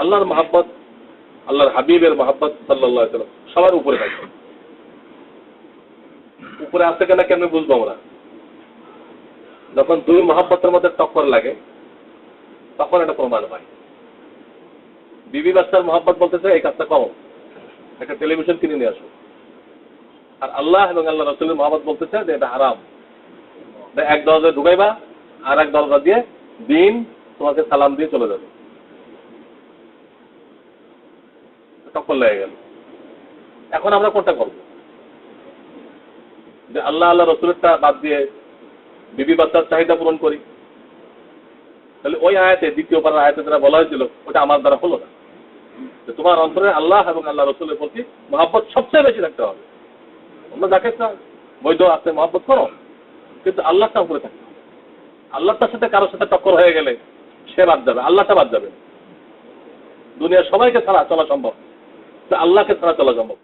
আল্লাহর মহাব্বত, আল্লাহর হাবিবের মহাব্বত সাল্লাহ সবার উপরে থাকে। উপরে আসতে কেন কেন বুঝব আমরা? যখন দুই মহাব্বতের মধ্যে টক্কর লাগে, তখন এটা প্রমাণ হয়। বিবি বাচ্চার মহাব্বত বলতেছে, এই কাজটা কম একটা টেলিভিশন কিনে নিয়ে আসো। আর আল্লাহ এবং আল্লাহ রসুলের মহাব্বত বলতেছে যে, এটা হারাম। এক দরজা ঢুকাইবা আর এক দরজা দিয়ে দিন তোমাকে সালাম দিয়ে চলে যাবে। টক্কর লেগে গেল। এখন আমরা কোনটা করব? যে আল্লাহ আল্লাহ রসুলেরটা বাদ দিয়ে বিবি বাচ্চার চাহিদা পূরণ করি। তাহলে ওই আয়াতে, দ্বিতীয় পাড়ার আয়াতে যারা বলা হয়েছিল ওটা আমার দ্বারা হলো না। তোমার অন্তরে আল্লাহ এবং আল্লাহ রসুলের প্রতি মহাব্বত সবচেয়ে বেশি থাকতে হবে। অন্য যাকে বৈধ আছে মহাব্বত করো, কিন্তু আল্লাহটা উপরে হবে। আল্লাহটার সাথে কারোর সাথে টক্কর হয়ে গেলে সে বাদ যাবে, আল্লাহটা বাদ যাবে। দুনিয়ার সবাইকে ছাড়া চলা সম্ভব আল্লাহকে ছাড়া চলা সম্ভব